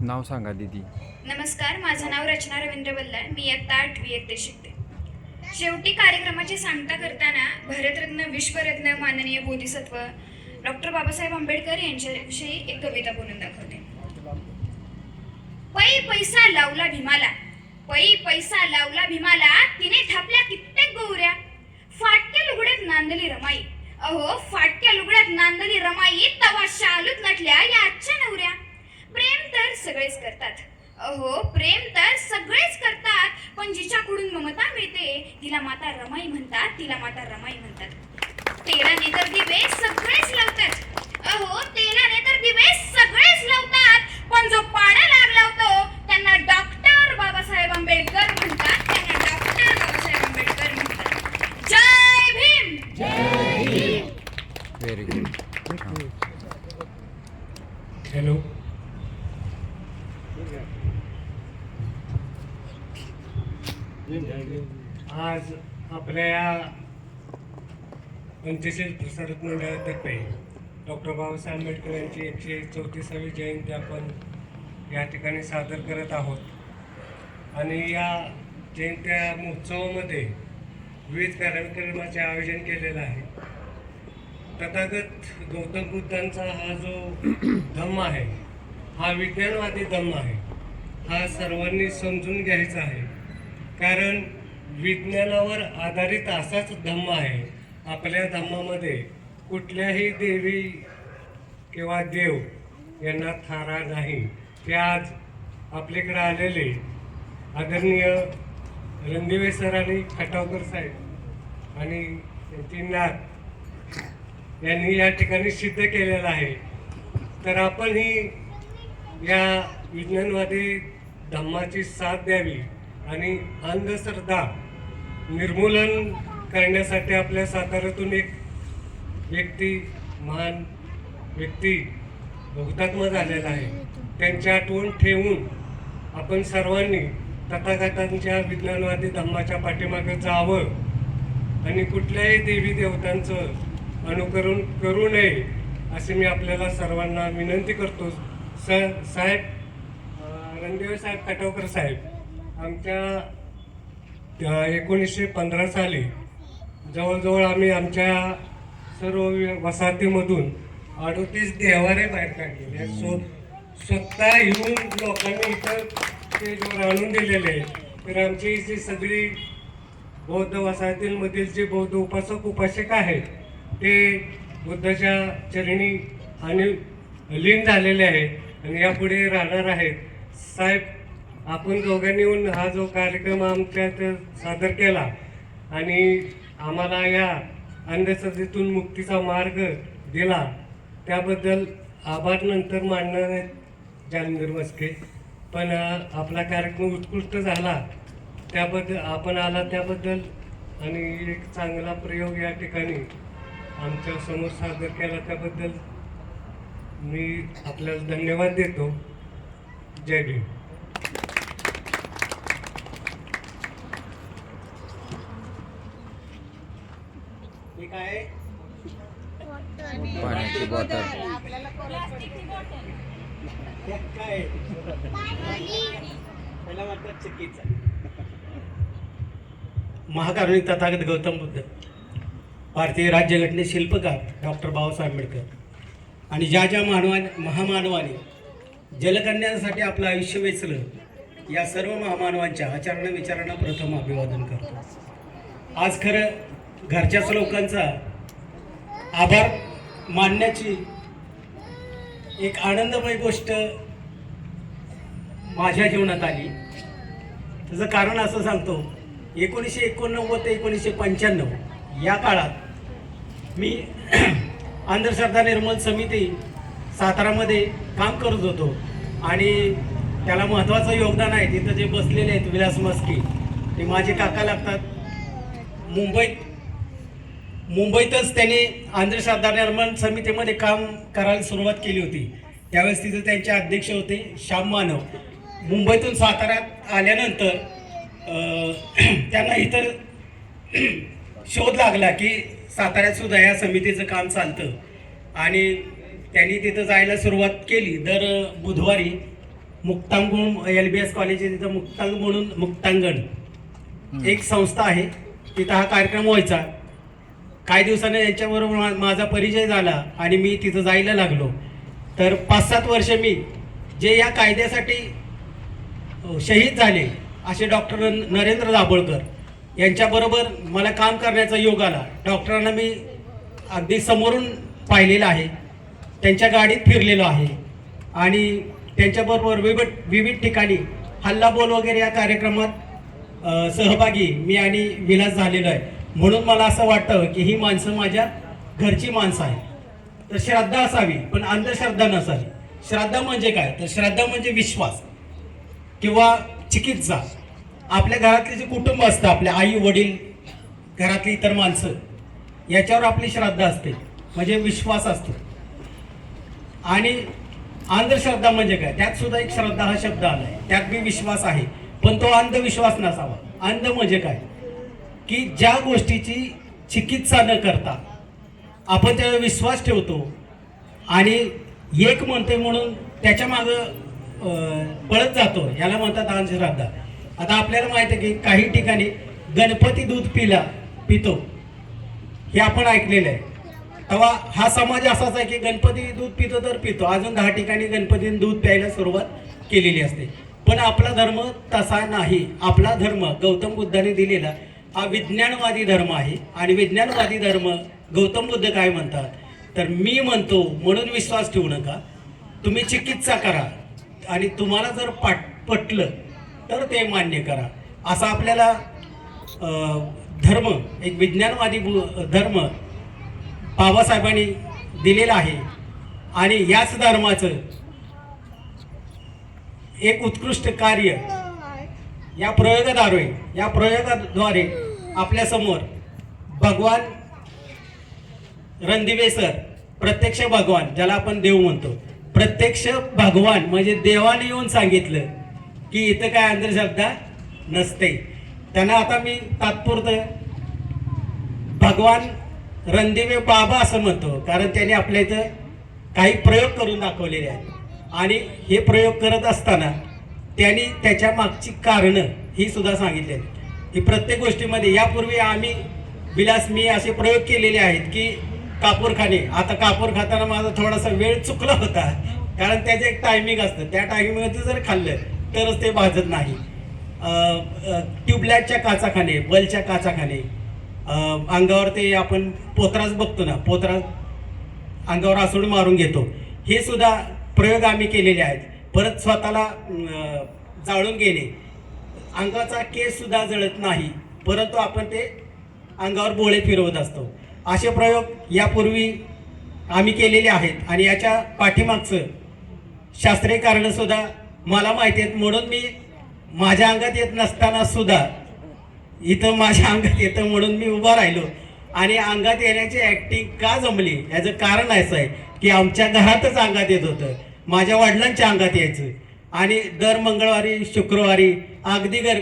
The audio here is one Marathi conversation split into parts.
नाव सांगा दीदी. नमस्कार माझं नाव रचना रवींद्र बल्लाळ. मी इयत्ता आठवी इयत्तेत शिकते. शेवटी कार्यक्रमाची सांगता करताना भारतरत्न विश्वरत्न माननीय बोधिसत्व डॉक्टर बाबासाहेब आंबेडकर यांच्याविषयी एक कविता बोलून दाखवते. पै पैसा लावला भीमाला. पै पैसा लावला भीमाला. तिने थापल्या कित्येक गौऱ्या फाटक्या लुगड्यात नांदली रमाई. अहो फाटक्या लुगड्यात नांदली रमाई. तवा शालूत नटल्या या आजच्या नवऱ्या. प्रेम तर सगळेच करतात. अहो प्रेम तर सगळेच करतात पण जिच्याकडून ममता मिळते तिला माता रमाई म्हणतात तिला माता रमाई म्हणतात. तेरा नेतर दिवे सगळेच लावतात अहो तेलाने तर दिवे सगळेच लावतात पण जो पाण्या लाग लावतो त्यांना डॉक्टर बाबासाहेब आंबेडकर म्हणतात त्यांना डॉक्टर बाबासाहेब आंबेडकर म्हणतात जय भीम व्हेरी गुड हॅलो आज आपल्या या पंचशील प्रसारक मंडळातर्फे डॉक्टर बाबासाहेब आंबेडकर यांची एकशे चौतीसावी जयंती आपण या ठिकाणी सादर करत आहोत. आणि या जयंत्या महोत्सवामध्ये विविध कार्यक्रमाचे आयोजन केलेलं आहे. तथागत गौतम बुद्धांचा हा जो धम्म आहे हा विज्ञानवादी धम्म आहे हा सर्वांनी समजून घ्यायचा आहे. कारण विज्ञानावर आधारित असाच धम्म आहे. आपल्या धम्मामध्ये कुठल्याही देवी किंवा देव यांना थारा नाही. ते आज आपल्याकडे आलेले आदरणीय रणदिवे सर आणि खटावकर साहेब आणि त्यांची नाथ यांनी या ठिकाणी सिद्ध केलेलं आहे. तर आपण ही या विज्ञानवादी धम्माची साथ द्यावी. आणि अंधश्रद्धा निर्मूलन करण्यासाठी आपल्या साताऱ्यातून एक व्यक्ती महान व्यक्ती हुतात्मा झालेला आहे. त्यांची आठवण ठेवून आपण सर्वांनी तथागतांच्या विज्ञानवादी धम्माच्या पाठीमागे जावं आणि कुठल्याही देवी देवतांचं अनुकरण करू नये असे मी आपल्याला सर्वांना विनंती करतो. स साहेब रणदेव साहेब कटवकर साहेब. आमच्या त्या एकोणीसशे पंधरा साली जवळजवळ आम्ही आमच्या सर्व वसाहतीमधून अडतीस देवारे बाहेर काढलेले सो स्वतः येऊन लोकांनी इथं स्टेजवर आणून दिलेले आहे. तर आमची जी सगळी बौद्ध वसाहतींमधील जे बौद्ध उपासक उपासक आहेत ते बुद्धाच्या चरणी आणि लीन झालेले आहेत आणि यापुढे राहणार आहेत साहेब आपण दोघांनी येऊन हा जो कार्यक्रम आमच्यात सादर केला आणि आम्हाला या अंधश्रद्धेतून मुक्तीचा मार्ग दिला त्याबद्दल आभार नंतर मानणार आहेत जालंधर मस्के पण आपला कार्यक्रम उत्कृष्ट झाला त्याबद्दल आपण आला त्याबद्दल आणि एक चांगला प्रयोग या ठिकाणी आमच्यासमोर सादर केला त्याबद्दल मी आपल्याला धन्यवाद देतो. जय भीम. ठीक आहे. पाण्याची बॉटल. काय त्याला म्हणतात चुकीचं महाकारुणिक तथागत गौतम बुद्ध भारतीय राज्यघटने शिल्पकार डॉक्टर बाबासाहेब आंबेडकर. आणि ज्या ज्या मानवा महामानवाने जलकल्याणासाठी आपलं आयुष्य वेचलं या सर्व महामानवांच्या आचरण विचारांना प्रथम अभिवादन करतो. आज खरं घरच्याच लोकांचा आभार मानण्याची एक आनंदमय गोष्ट माझ्या जीवनात आली. त्याचं कारण असं सांगतो एकोणीसशे एकोणनव्वद ते एकोणीसशे पंच्याण्णव या काळात मी अंधश्रद्धा निर्मूलन समिती सातारामध्ये काम करत होतो आणि त्याला महत्त्वाचं योगदान आहे. तिथं जे बसलेले आहेत विलास मस्की ते माझे काका लागतात. मुंबईत मुंबईतच त्यांनी अंधश्रद्धा निर्माण समितीमध्ये काम करायला सुरुवात केली होती. त्यावेळेस तिथं त्यांचे अध्यक्ष होते श्याम मानव. मुंबईतून साताऱ्यात आल्यानंतर त्यांना इतर शोध लागला की साताऱ्यातसुद्धा या समितीचं काम चालतं. आणि त्यांनी तिथं जायला सुरुवात केली. दर बुधवारी Muktangan L B S college तिथं मुक्तांग म्हणून मुक्तांगण एक संस्था आहे. तिथं हा कार्यक्रम व्हायचा. काही दिवसाने यांच्याबरोबर माझा परिचय झाला आणि मी तिथं जायला लागलो. तर पाच सात वर्ष मी जे या कायद्यासाठी शहीद झाले असे डॉक्टर नरेंद्र दाभोळकर यांच्याबरोबर मला काम करण्याचा योग आला. डॉक्टरांना मी अगदी समोरून पाहिलेलं आहे. त्यांच्या गाडीत फिरलेलो आहे. आणि त्यांच्याबरोबर विविध विविध ठिकाणी हल्लाबोल वगैरे या कार्यक्रमात सहभागी मी आणि विलास झालेलो आहे. म्हणून मला असं वाटतं की ही माणसं माझ्या घरची माणसं आहेत. तर श्रद्धा असावी पण अंधश्रद्धा नसावी. श्रद्धा म्हणजे काय? तर श्रद्धा म्हणजे विश्वास किंवा चिकित्सा. आपल्या घरातले जे कुटुंब असतं आपले आई वडील घरातली इतर माणसं याच्यावर आपली श्रद्धा असते. म्हणजे विश्वास असतो. आणि अंधश्रद्धा म्हणजे काय? त्यात सुद्धा एक श्रद्धा हा शब्द आला आहे त्यात बी विश्वास आहे. पण तो अंधविश्वास नसावा. अंध म्हणजे काय? की ज्या गोष्टीची चिकित्सा न करता आपण त्यावर विश्वास ठेवतो आणि एक म्हणते म्हणून त्याच्या मागं पळत जातो. याला म्हणतात अंधश्रद्धा. आता आपल्याला माहिती आहे की काही ठिकाणी गणपती दूध पिला पितो. हे आपण ऐकलेलं आहे. तेव्हा हा समाज असाच आहे की गणपती दूध पितो तर पितो. अजून दहा ठिकाणी गणपतीने दूध प्यायला सुरुवात केलेली असते. पण आपला धर्म तसा नाही. आपला धर्म गौतम बुद्धाने दिलेला हा विज्ञानवादी धर्म आहे. आणि विज्ञानवादी धर्म गौतम बुद्ध काय म्हणतात? तर मी म्हणतो म्हणून विश्वास ठेवू नका. तुम्ही चिकित्सा करा. आणि तुम्हाला जर पाट पटलं तर ते मान्य करा. असा आपल्याला धर्म एक विज्ञानवादी बु- धर्म बाबासाहेबांनी दिलेला आहे. आणि याच धर्माचं एक उत्कृष्ट कार्य या प्रयोगाद्वारे या प्रयोगाद्वारे आपल्यासमोर भगवान रणदिवे सर प्रत्यक्ष भगवान ज्याला आपण देव म्हणतो. प्रत्यक्ष भगवान म्हणजे देवाने येऊन सांगितलं की इथं काय अंधश्रद्धा नसते. त्यांना आता मी तात्पुरतं भगवान रणदिवे बाबा असं म्हणतो कारण त्यांनी आपल्या इथं काही प्रयोग करून दाखवलेले आहेत. आणि हे प्रयोग करत असताना त्यांनी त्याच्या मागची कारणं ही सुद्धा सांगितली की प्रत्येक गोष्टीमध्ये यापूर्वी आम्ही विलास मी असे प्रयोग केलेले आहेत की कापूर खाणे. आता कापूर खाताना माझा थोडासा वेळ चुकला होता. कारण त्याचं एक टायमिंग असतं. त्या टायमिंगमध्ये जर खाल्लं तरच ते भाजत नाही. ट्यूबलाईटच्या काचा खाणे बलच्या काचा खाणे. अंगावर ते आपण पोत्राच बघतो ना पोत्राच अंगावर आसूड मारून घेतो. हे सुद्धा प्रयोग आम्ही केलेले आहेत. परत स्वतःला जाळून घेणे. अंगाचा केस सुद्धा जळत नाही परंतु आपण ते अंगावर बोळे फिरवत असतो. असे प्रयोग यापूर्वी आम्ही केलेले आहेत आणि याच्या पाठीमागचं शास्त्रीय कारणंसुद्धा मला माहिती आहेत. म्हणून मी माझ्या अंगात येत नसताना सुद्धा इथं माझ्या अंगात येतं म्हणून मी उभा राहिलो. आणि अंगात येण्याची ॲक्टिंग का जमली? याचं कारण असं आहे की आमच्या घरातच अंगात येत होतं. माझ्या वडिलांच्या अंगात यायचं. आणि दर मंगळवारी शुक्रवारी अगदी गर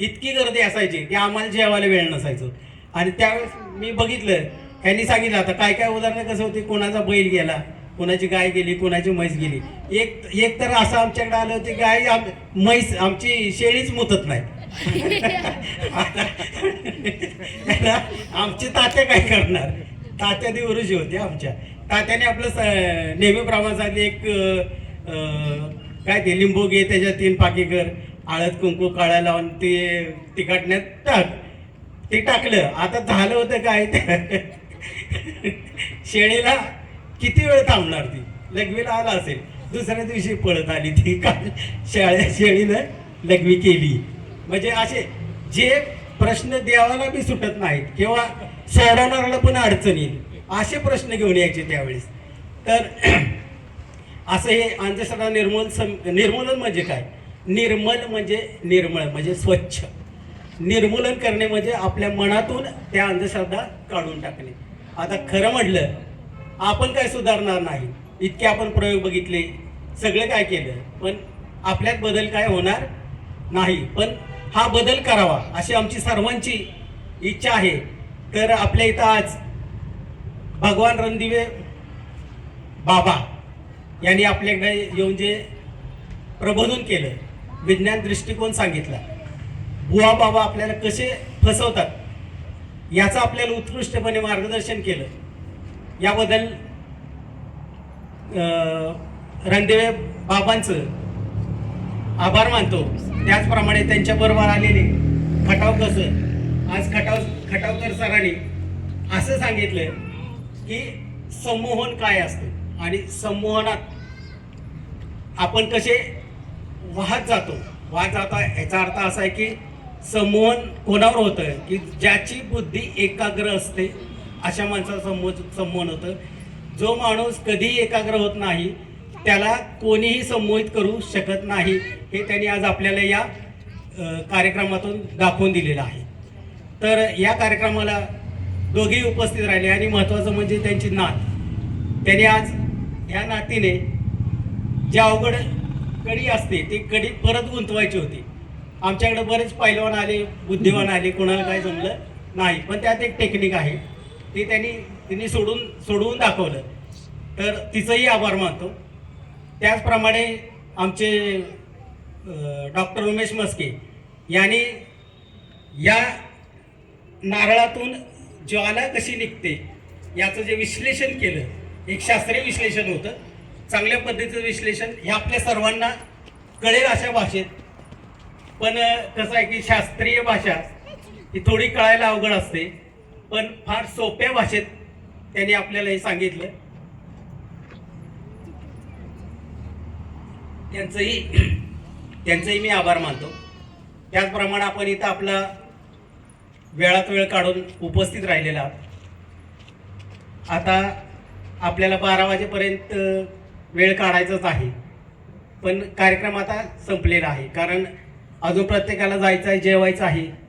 इतकी गर्दी असायची की आम्हाला जेवायला वेळ नसायचो. आणि त्यावेळेस मी बघितलं ह्यांनी सांगितलं आता काय काय उदाहरणं कसं होती? कोणाचा बैल गेला कोणाची गाय गेली कोणाची म्हैस गेली. एक एक तर असं आमच्याकडे आलं होतं गाय आम म्हैस आमची शेळीच मुतत नाही. आता आमचे तात्या काय करणार? तात्या दिवरुशी होते आमच्या. तात्याने आपलं स- नेहमीप्रमाणे सांगितलं एक काय ते लिंबू घे त्याच्यात तीन पाकी कर. हळद कुंकू काळ्या लावून ते तिखटण्यात टाक. ते टाकलं. आता झालं होतं काय? शेळीला किती वेळ थांबणार ती? लघवीला आला असेल. दुसऱ्या दिवशी पळत आली ती. काल शाळे शेळीनं लघवी केली. म्हणजे असे जे प्रश्न देवाला बी सुटत नाहीत किंवा सोडवणाऱ्याला पण अडचण येईल. असे प्रश्न घेऊन यायचे त्यावेळेस. तर असं हे अंधश्रद्धा निर्मूल सम निर्मूलन म्हणजे काय? निर्मल म्हणजे निर्मळ म्हणजे स्वच्छ. निर्मूलन करणे म्हणजे आपल्या मनातून त्या अंधश्रद्धा काढून टाकणे. आता खरं म्हटलं आपण काय सुधारणार नाही. इतके आपण प्रयोग बघितले सगळं काय केलं पण आपल्यात बदल काय होणार नाही. पण हा बदल करावा अशी आमची सर्वांची इच्छा आहे. तर आपल्या इथं आज भगवान रणदिवे बाबा यांनी आपल्याकडे येऊन जे प्रबोधन केलं विज्ञान दृष्टिकोन सांगितला. बुवा बाबा आपल्याला कसे फसवतात याचं आपल्याला उत्कृष्टपणे मार्गदर्शन केलं. याबद्दल रणदेवे बाबांचं आभार मानतो. त्याचप्रमाणे त्यांच्याबरोबर आलेले खटावकर सर आज खटाव खटावकर सरांनी असं सांगितलं की संमोहन काय असतं आणि संमोहनात आपण कसे वाहत जातो. वाहत जाता याचा अर्थ असा आहे की संमोहन कोणावर होतं की ज्याची बुद्धी एकाग्र असते अशा माणसाचं संमो संमोहन होतं जो माणूस कधीही एकाग्र होत नाही त्याला कोणीही संमोहित करू शकत नाही हे त्यांनी आज आपल्याला या कार्यक्रमातून दाखवून दिलेलं आहे. तर या कार्यक्रमाला दोघेही उपस्थित राहिले आणि महत्त्वाचं म्हणजे त्यांची नात. त्यांनी आज ह्या नातीने ज्या अवघड कडी असते ती कडी परत गुंतवायची होती. आमच्याकडे बरेच पैलवान आले बुद्धिवान आले कोणाला काय जमलं नाही. पण त्यात एक टेक्निक आहे. ती त्यांनी तिने सोडून सोडवून दाखवलं. तर तिचंही आभार मानतो. त्याचप्रमाणे आमचे डॉक्टर उमेश मस्के यांनी या नारळातून ज्वाला कशी निघते याचं जे विश्लेषण केलं एक शास्त्रीय विश्लेषण होतं. चांगल्या पद्धतीचं विश्लेषण हे आपल्या सर्वांना कळेल अशा भाषेत. पण कसं आहे की शास्त्रीय भाषा ही थोडी कळायला अवघड असते. पण फार सोप्या भाषेत त्यांनी आपल्याला हे सांगितलं. त्यांचंही त्यांचंही मी आभार मानतो. त्याचप्रमाणे आपण इथं आपला वेळात वेळ काढून उपस्थित राहिलेला आहोत. आता आपल्याला बारा वाजेपर्यंत वेळ काढायचाच आहे. पण कार्यक्रम आता संपलेला आहे. कारण अजून प्रत्येकाला जायचं आहे जेवायचं आहे.